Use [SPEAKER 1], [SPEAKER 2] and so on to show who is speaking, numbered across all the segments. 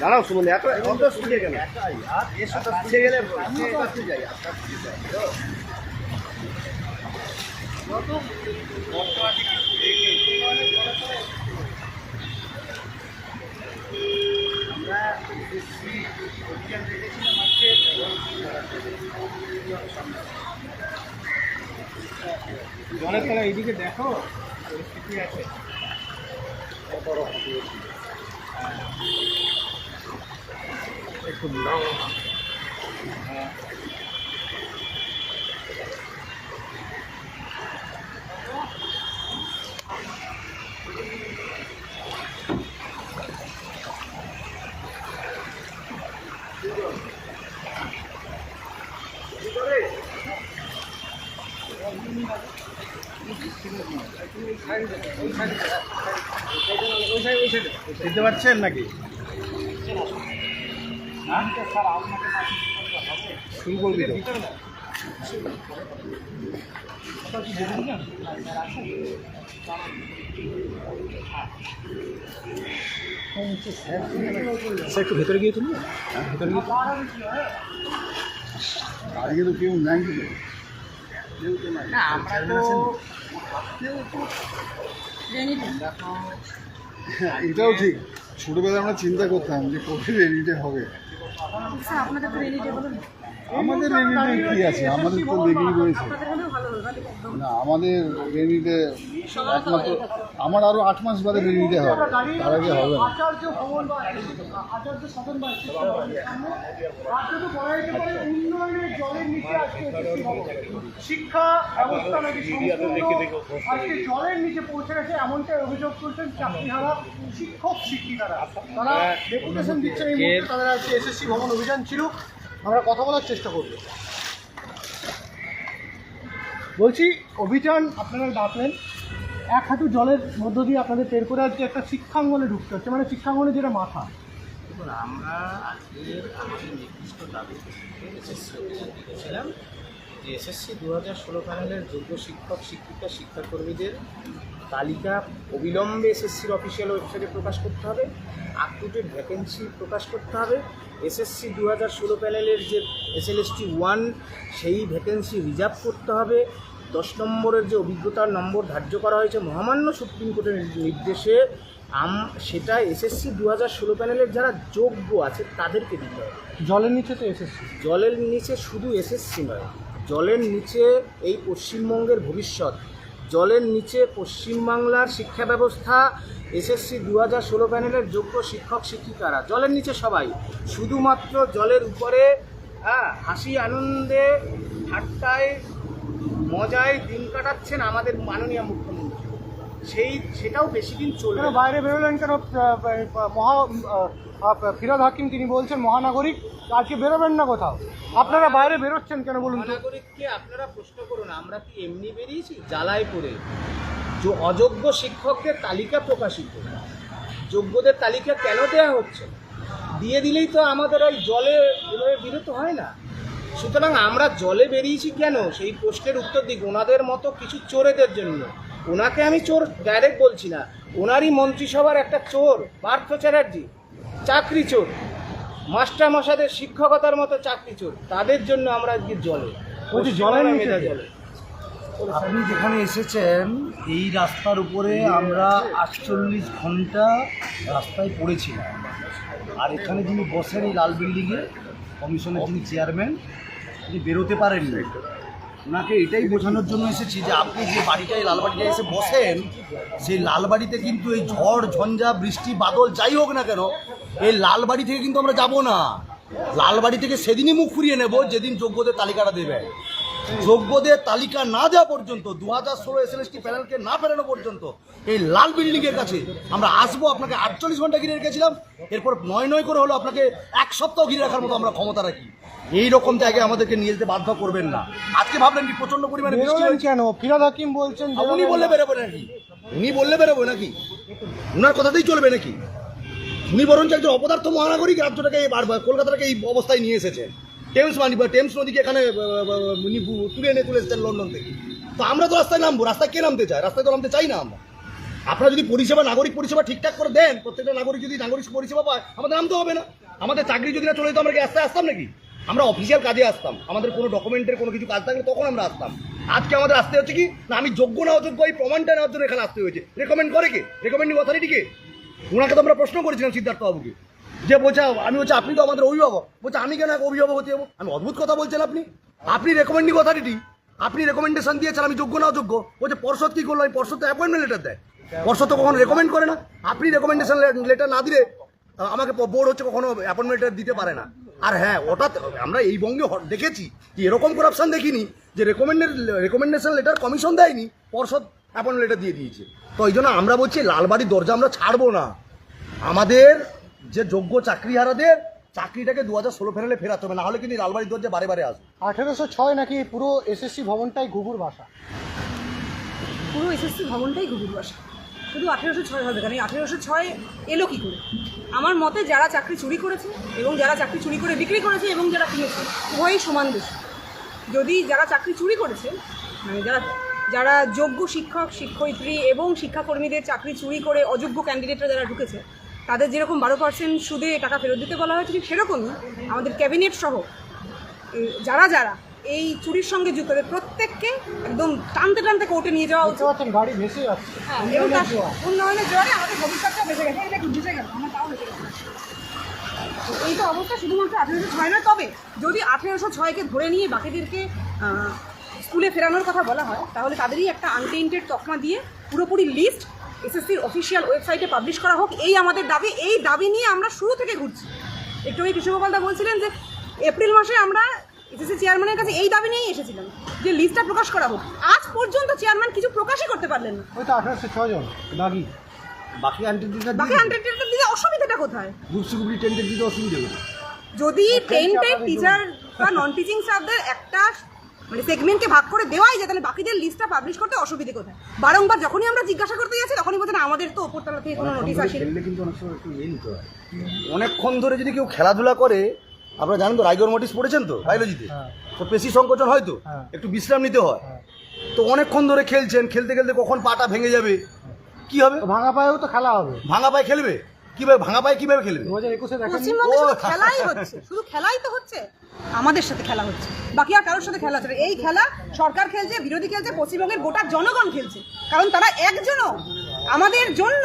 [SPEAKER 1] দাঁড়াও সুমন এত অত স্পিডে গেল। তো গেলে
[SPEAKER 2] জলের তলা এইদিকে দেখো।
[SPEAKER 1] একটু নাও
[SPEAKER 2] দিতে পারছেন নাকি? শুরু করবি স্যার, একটু ভেতরে গিয়ে তুলবে ভেতরে গিয়ে
[SPEAKER 1] তো কেউ নাই
[SPEAKER 2] না আমরা তো
[SPEAKER 1] এটাও ঠিক। ছোটবেলায় আমরা চিন্তা করতাম যে কবে রেডিতে হবে। আমাদের রেডিতে কি আছে? আমাদের তো লেগেই রয়েছে
[SPEAKER 3] আপনাদের হলেও ভালো হবে মানে একদম
[SPEAKER 1] না আমাদের রেডিতে একমাত্র আমার আরও আট মাস বাদে রেডিতে হবে তার আগে হবে না।
[SPEAKER 4] শিক্ষা ব্যবস্থা নাকি আজকে জলের নিচে পৌঁছে গেছে এমনটাই অভিযোগ করছেন চাকরিহারা শিক্ষক শিক্ষিকারা। তারা ডেপুটেশন দিচ্ছেন এই মুহূর্তে তাদের আজকে এসএসসি ভবন অভিযান ছিল। আমরা কথা বলার চেষ্টা করব। বলছি, অভিযান আপনারা ডাকলেন, এক হাঁটু জলের মধ্য দিয়ে আপনাদের বের করে আজকে একটা শিক্ষাঙ্গনে ঢুকতে হচ্ছে মানে শিক্ষাঙ্গনে যেটা মাথা।
[SPEAKER 2] আমরা আজকের আমাদের নির্দিষ্ট দাবি এসএসসি যে এসএসসি দু হাজার ষোলো প্যানেলের যোগ্য শিক্ষক, শিক্ষিকা, শিক্ষাকর্মীদের তালিকা অবিলম্বে এসএসসির অফিসিয়াল ওয়েবসাইটে প্রকাশ করতে হবে। আপ টু ডেট ভ্যাকেন্সি প্রকাশ করতে হবে। এসএসসি দু হাজার ষোলো প্যানেলের যে এসএলএসটি ওয়ান সেই ভ্যাকেন্সি রিজার্ভ করতে হবে। দশ নম্বরের যে অভিজ্ঞতার নম্বর ধার্য করা হয়েছে মহামান্য সুপ্রিম কোর্টের নির্দেশে আম সেটা এসএসসি দু হাজার ষোলো প্যানেলের যারা যোগ্য আছে তাদেরকে দিতে হবে।
[SPEAKER 4] জলের নিচে তো এসএসসি
[SPEAKER 2] জলের নিচে শুধু এসএসসি নয় জলের নিচে এই পশ্চিমবঙ্গের ভবিষ্যৎ জলের নিচে পশ্চিমবাংলার শিক্ষা ব্যবস্থা এসএসসি দু হাজার ষোলো প্যানেলের যোগ্য শিক্ষক, শিক্ষিকারা। জলের নিচে সবাই। শুধুমাত্র জলের উপরে হ্যাঁ হাসি, আনন্দে, ঠাট্টায়, মজায় দিন কাটাচ্ছেন আমাদের মাননীয় মুখ্যমন্ত্রী। সেই, সেটাও বেশি দিন চলবে
[SPEAKER 4] বাইরে বেরোলেন কেন? মহা ফিরাদ হাকিম তিনি বলছেন, মহানাগরিক, আজকে বেরোবেন না কোথাও? আপনারা বাইরে বেরোচ্ছেন কেন বলুন
[SPEAKER 2] মহানাগরিককে আপনারা প্রশ্ন করুন, আমরা কি এমনি বেরিয়েছি? জ্বালায় পড়ে যে অযোগ্য শিক্ষকদের তালিকা প্রকাশিত। যোগ্যদের তালিকা কেন দেয়া হচ্ছে? দিয়ে দিলেই তো আমাদের ওই জলে এভাবে বিরত হয় না। সুতরাং আমরা জলে বেরিয়েছি কেন? সেই প্রশ্নের উত্তর দিক, ওনাদের মতো কিছু চোরেদের জন্য। ওনাকে আমি চোর ডাইরেক্ট বলছি না। ওনারই মন্ত্রিসভার একটা চোর, পার্থ চ্যাটার্জি। চাকরি চোর। মাস্টার মশাদের শিক্ষকতার মতো চাকরি চোর। তাদের জন্য আমরা আজকে জলে। মেধা জলে।
[SPEAKER 5] আপনি যেখানে এসেছেন এই রাস্তার উপরে আমরা আটচল্লিশ ঘণ্টা রাস্তায় পড়েছিলাম। আর এখানে যিনি বসেন এই লাল বিল্ডিংয়ে কমিশনের যিনি চেয়ারম্যান তিনি বেরোতে পারেননি। ওনাকে এটাই বোঝানোর জন্য এসেছি যে আপনি যে বাড়িটায় লালবাড়িটায় এসে বসেন সেই লালবাড়িতে কিন্তু এই ঝড় ঝঞ্ঝা বৃষ্টি বাদল যাই হোক না কেন এই লাল বাড়ি থেকে কিন্তু আমরা যাব না। লাল বাড়ি থেকে সেদিনই মুখ ফুরিয়ে নেব যেদিন যোগ্যদের তালিকাটা দেবে। যোগ্যদের তালিকা না দেওয়া পর্যন্ত দু হাজার ষোলো এস এলএসটি প্যানেলকে না ফেরানো পর্যন্ত এই লাল বিল্ডিংয়ের কাছে আমরা আসব আপনাকে আটচল্লিশ ঘণ্টা ঘিরে রেখেছিলাম। এরপর নয় নয় করে হলো আপনাকে এক সপ্তাহ ঘিরে রাখার মতো আমরা ক্ষমতা রাখি। এই রকম জায়গায় আমাদেরকে নিয়ে যেতে বাধ্য করবেন না। আজকে ভাবলেন কি প্রচণ্ড পরিমাণে
[SPEAKER 4] কেন? ফিরাদ হাকিম বলছেন
[SPEAKER 5] উনি বললে বেরোবে নাকি? উনি বললে বেরোবে নাকি? উনার কথাতেই চলবে নাকি? উনি বরঞ্চ একজন অপদার্থ মহানাগরিক রাজ্যটাকে এই কলকাতাটাকে এই অবস্থায় নিয়ে এসেছেন টেমস মানি টেমস নদীকে এখানে তুলে এনে তুলে এসেছেন লন্ডন থেকে। তো আমরা তো রাস্তায় নামবো। রাস্তায় কে নামতে চায়? রাস্তায় তো নামতে চাই না আমরা। আপনারা যদি পরিষেবা, নাগরিক পরিষেবা ঠিকঠাক করে দেন, প্রত্যেকটা নাগরিক যদি নাগরিক পরিষেবা পায়, আমাদের নামতে হবে না। আমাদের চাকরি যদি না চলে যেত, আমরা কি আসতে আসতাম নাকি? আমরা অফিসিয়াল কাজে আসতাম। আমাদের কোনো ডকুমেন্টের কোনো কিছু কাজ থাকলে তখন আমরা আসতাম। আজকে আমাদের আসতে হচ্ছে কি? না, আমি যোগ্য না অযোগ্য, এই প্রমাণটা নেওয়ার জন্য এখানে আসতে হয়েছে। রেকমেন্ড করে কে? রেকমেন্ডিং অথরিটি কে? ওনাকে তো আমরা প্রশ্ন করেছিলাম সিদ্ধার্থ বাবুকে। যে বলছে, আমি বলছি, আপনি তো আমাদের অভিভাবক। বলছে, আমি কেন অভিভাবক হতে যাব? আমি অদ্ভুত কথা বলছেন আপনি। আপনি রেকমেন্ডিং অথরিটি আপনি রেকমেন্ডেশন দিয়েছেন, আমি যোগ্য না অযোগ্য? বলছে, পর্ষদ কি করল? আমি পর্ষদ তো অ্যাপয়েন্টমেন্ট লেটার দেয়। পর্ষদ তো কখনো রেকমেন্ড করে না। আপনি রেকমেন্ডেশন লেটার না দিলে আমাকে বোর্ড হচ্ছে কখনো অ্যাপয়েন্টমেন্ট দিতে পারে না। আর হ্যাঁ ওটা আমরা এই বঙ্গে দেখেছি যে এরকম করাপশন দেখিনি, যে রেকমেন্ডেড রেকমেন্ডেশন লেটার কমিশন দেয়নি, পর্ষদ অ্যাপয়েন্টমেন্ট লেটার দিয়ে দিয়েছে। তো এই জন্য আমরা বলছি লালবাড়ির দরজা আমরা ছাড়বো না। আমাদের যে যোগ্য চাকরিহারাদের চাকরিটাকে দু হাজার ষোলো ফেরালে ফেরাতে হবে না হলে কিন্তু লালবাড়ির দরজা বারে বারে আসবে।
[SPEAKER 4] আঠেরোশো ছয় নাকি পুরো এসএসসি ভবনটাই ঘুঘুর ভাষা?
[SPEAKER 3] পুরো এসএসসি ভবনটাই ঘুঘুর ভাষা। শুধু আঠেরোশো ছয় হবে কারণ আঠেরোশো ছয় এলো কী করে? আমার মতে যারা চাকরি চুরি করেছে এবং যারা চাকরি চুরি করে বিক্রি করেছে এবং যারা কিনেছে উভয়ই সমান দোষ। যদি যারা চাকরি চুরি করেছে মানে যারা যারা যোগ্য শিক্ষক শিক্ষয়িত্রী এবং শিক্ষাকর্মীদের চাকরি চুরি করে অযোগ্য ক্যান্ডিডেটরা যারা ঢুকেছে তাদের যেরকম বারো পার্সেন্ট সুদে টাকা ফেরত দিতে বলা হয়েছে ঠিক সেরকমই আমাদের ক্যাবিনেট সহ যারা যারা এই চুরির সঙ্গে যুক্ত তাদের প্রত্যেককে একদম টানতে টানতে কোর্টে নিয়ে যাওয়া উচিত।
[SPEAKER 4] গাড়ি ভেসে যাচ্ছে।
[SPEAKER 3] হ্যাঁ, এবং তার উন্নয়নের জোয়ারে আমাদের ভবিষ্যৎটা বেঁচে গেছে। এটা একটু ভেসে গেল আমার তাও বেঁচে গেছে এই তো অবস্থা শুধুমাত্র আঠেরোশো ছয় নয় তবে যদি আঠেরোশো ছয়কে ধরে নিয়ে বাকিদেরকে স্কুলে ফেরানোর কথা বলা হয় তাহলে তাদেরই একটা আনটেন্টেড তকমা দিয়ে পুরোপুরি লিস্ট এসএসসির অফিসিয়াল ওয়েবসাইটে পাবলিশ করা হোক। এই আমাদের দাবি এই দাবি নিয়ে আমরা শুরু থেকে ঘুরছি। একটু ওই কৃষ্ণগোপালদা বলছিলেন যে এপ্রিল মাসে আমরা এসএসসি চেয়ারম্যানের কাছে এই দাবি নিয়েই এসেছিলাম যে লিস্টটা প্রকাশ করা হোক। আজ পর্যন্ত চেয়ারম্যান কিছু প্রকাশই করতে পারলেন না।
[SPEAKER 4] ওই তো আঠেরোশো ছয় জন
[SPEAKER 5] বাকি। আন্টিটা
[SPEAKER 3] বাকি হান্ড্রেড দিতে অসুবিধাটা কোথায়?
[SPEAKER 5] সিকিউরিটি টেন্ডের দিতে অসুবিধা
[SPEAKER 3] যদি টেন টেন টিচার বা নন টিচিং স্টাফদের একটা মানে সেগমেন্টকে ভাগ করে দেওয়াই যায় তাহলে বাকিদের লিস্টটা পাবলিশ করতে অসুবিধে কোথায়? বারংবার যখনই আমরা জিজ্ঞাসা করতে যাচ্ছি তখনই বলছেন আমাদের তো ওপরতলা থেকে কোনো নোটিশ আসে
[SPEAKER 5] খেললে কিন্তু অনেক সময় একটু নিতে অনেকক্ষণ ধরে যদি কেউ খেলাধুলা করে আপনারা জানেন তো রাইগর নোটিস পড়েছেন তো বায়োলজিতে
[SPEAKER 4] হ্যাঁ।
[SPEAKER 5] তো পেশি সংকোচন হয় তো?
[SPEAKER 4] হ্যাঁ।
[SPEAKER 5] একটু বিশ্রাম নিতে হয়।
[SPEAKER 4] হ্যাঁ।
[SPEAKER 5] তো অনেকক্ষণ ধরে খেলছেন খেলতে খেলতে কখন পাটা ভেঙে যাবে? কি হবে?
[SPEAKER 4] ভাঙা পায়েও তো খেলা হবে।
[SPEAKER 5] ভাঙা পায়ে খেলবে? কীভাবে ভাঙা পায়ে কীভাবে খেলবে?
[SPEAKER 3] পশ্চিমবঙ্গে শুধু খেলাই হচ্ছে শুধু খেলাই তো হচ্ছে। আমাদের সাথে খেলা হচ্ছে। বাকি আর কারোর সাথে খেলা হচ্ছে না। এই খেলা সরকার খেলছে বিরোধী খেলছে পশ্চিমবঙ্গের গোটা জনগণ খেলছে। কারণ তারা একজনও আমাদের জন্য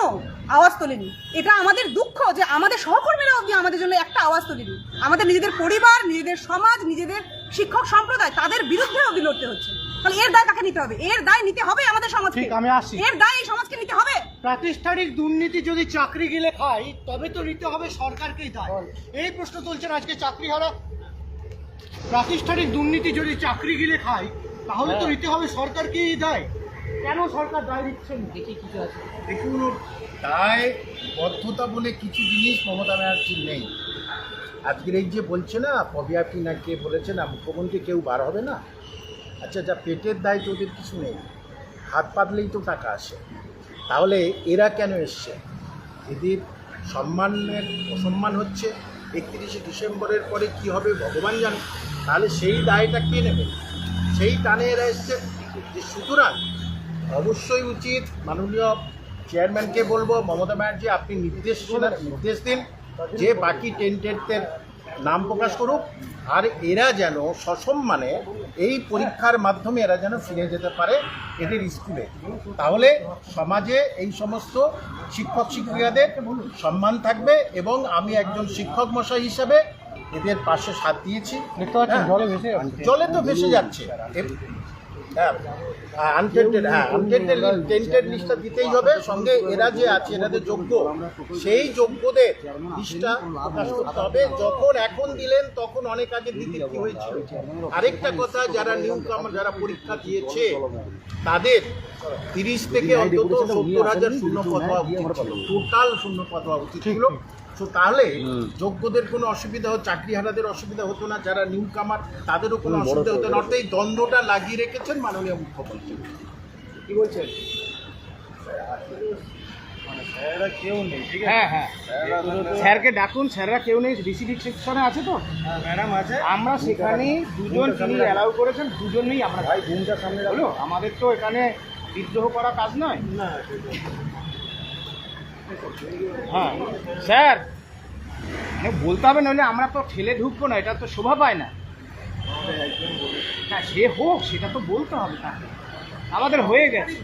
[SPEAKER 3] আওয়াজ তোলেনি। এটা আমাদের দুঃখ যে আমাদের সহকর্মীরা অবধি আমাদের জন্য একটা আওয়াজ তোলেনি। আমাদের নিজেদের পরিবার নিজেদের সমাজ নিজেদের শিক্ষক সম্প্রদায় তাদের বিরুদ্ধে অবধি লড়তে হচ্ছে। তাহলে এর দায় কাকে নিতে হবে? এর দায় নিতে হবে আমাদের সমাজকে।
[SPEAKER 4] ঠিক, আমি আসছি।
[SPEAKER 3] এর দায় এই সমাজকে নিতে হবে।
[SPEAKER 4] প্রাতিষ্ঠানিক দুর্নীতি যদি চাকরি গেলে খায় তবে তো নিতে হবে সরকারকেই দায়। এই প্রশ্ন তুলছেন আজকে চাকরি হারা। প্রাতিষ্ঠানিক দুর্নীতি যদি চাকরি গিলে খায় তাহলে তো নিতে হবে সরকারকেই দায়। কেন সরকার দায় দিচ্ছেন দেখি কিছু আছে।
[SPEAKER 1] দেখুন দায় বদ্ধতা বলে কিছু জিনিস মমতা ব্যানার্জির নেই। আজকের এই যে বলছে না পবিয়াপি না কে বলেছে না মুখ্যমন্ত্রী কেউ বার হবে না? আচ্ছা যা পেটের দায় তো ওদের কিছু নেই। হাত পাতলেই তো টাকা আসে। তাহলে এরা কেন এসছে? এদের সম্মানের, অসম্মান হচ্ছে একত্রিশে ডিসেম্বরের পরে কি হবে ভগবান জানে। তাহলে সেই দায়টা কে নেবে? সেই টানে এরা এসছে। যে সুতরাং অবশ্যই উচিত মাননীয় চেয়ারম্যানকে বলব, মমতা ব্যানার্জি, আপনি নির্দেশ নির্দেশ দিন যে বাকি টেন্টেডদের নাম প্রকাশ করুক আর এরা যেন সসম্মানে এই পরীক্ষার মাধ্যমে এরা যেন ফিরে যেতে পারে এদের স্কুলে। তাহলে সমাজে এই সমস্ত শিক্ষক শিক্ষিকাদের সম্মান থাকবে এবং আমি একজন শিক্ষক মশাই হিসাবে এদের পাশে সাথ দিয়েছি। হ্যাঁ।
[SPEAKER 4] জলে
[SPEAKER 1] তো ভেসে যাচ্ছে। হ্যাঁ আনটেন্টেড হ্যাঁ আনটেন্টেড টেন্টেড লিস্টটা দিতেই হবে। সঙ্গে এরা যে আছে এনাদের যোগ্য সেই যোগ্যদের লিস্টটা প্রকাশ করতে হবে। যখন এখন দিলেন তখন অনেক আগে দিতে কি হয়েছিল। আরেকটা কথা যারা নিউ কামার যারা পরীক্ষা দিয়েছে তাদের তিরিশ থেকে অন্তত সত্তর হাজার শূন্য পদ হওয়া টোটাল শূন্য পদ হওয়া উচিত ছিল। তো তাহলে যোগ্যদের কোনো অসুবিধা হতো চাকরিহারাদের অসুবিধা হতো না যারা নিউ কামার তাদেরও কোনো অসুবিধা হতো না। অর্থাৎ এই দ্বন্দ্বটা লাগিয়ে রেখেছেন মাননীয় মুখ্যমন্ত্রী। কি বলছেন?
[SPEAKER 2] হ্যাঁ হ্যাঁ। স্যারকে ডাকুন স্যাররা কেউ নেই সেকশনে আছে তো? ম্যাডাম আছে। আমরা সেখানে দুজন তিনি অ্যালাউ করেছেন দুজনেই আমরা ভাই ঘুমটা সামনে হলো আমাদের তো এখানে বিদ্রোহ করা কাজ নয়। হ্যাঁ। স্যার মানে বলতে হবে, নইলে আমরা তো ঠেলে ঢুকবো না, এটা তো শোভা পায় না। হ্যাঁ সে হোক, সেটা তো বলতে হবে না আমাদের হয়ে গেছে।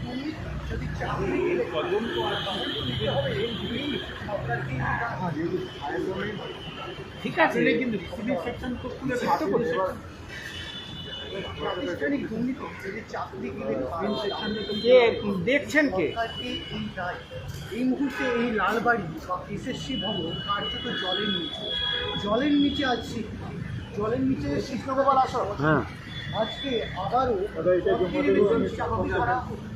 [SPEAKER 2] ঠিক আছে। কিন্তু
[SPEAKER 4] প্রাতিষ্ঠানিক দুর্নীতি এই যে চাকরি
[SPEAKER 2] কে দেখছেন কে?
[SPEAKER 4] এই মুহূর্তে এই লালবাড়ি বা এসএসসি ভবন কার্যত জলের নিচে। জলের নিচে আছে জলের নিচে কৃষ্ণগোপাল আসর।
[SPEAKER 5] হ্যাঁ।
[SPEAKER 4] আজকে আবারও এসএসসি আমরা দেখেছিলাম রাজনীতি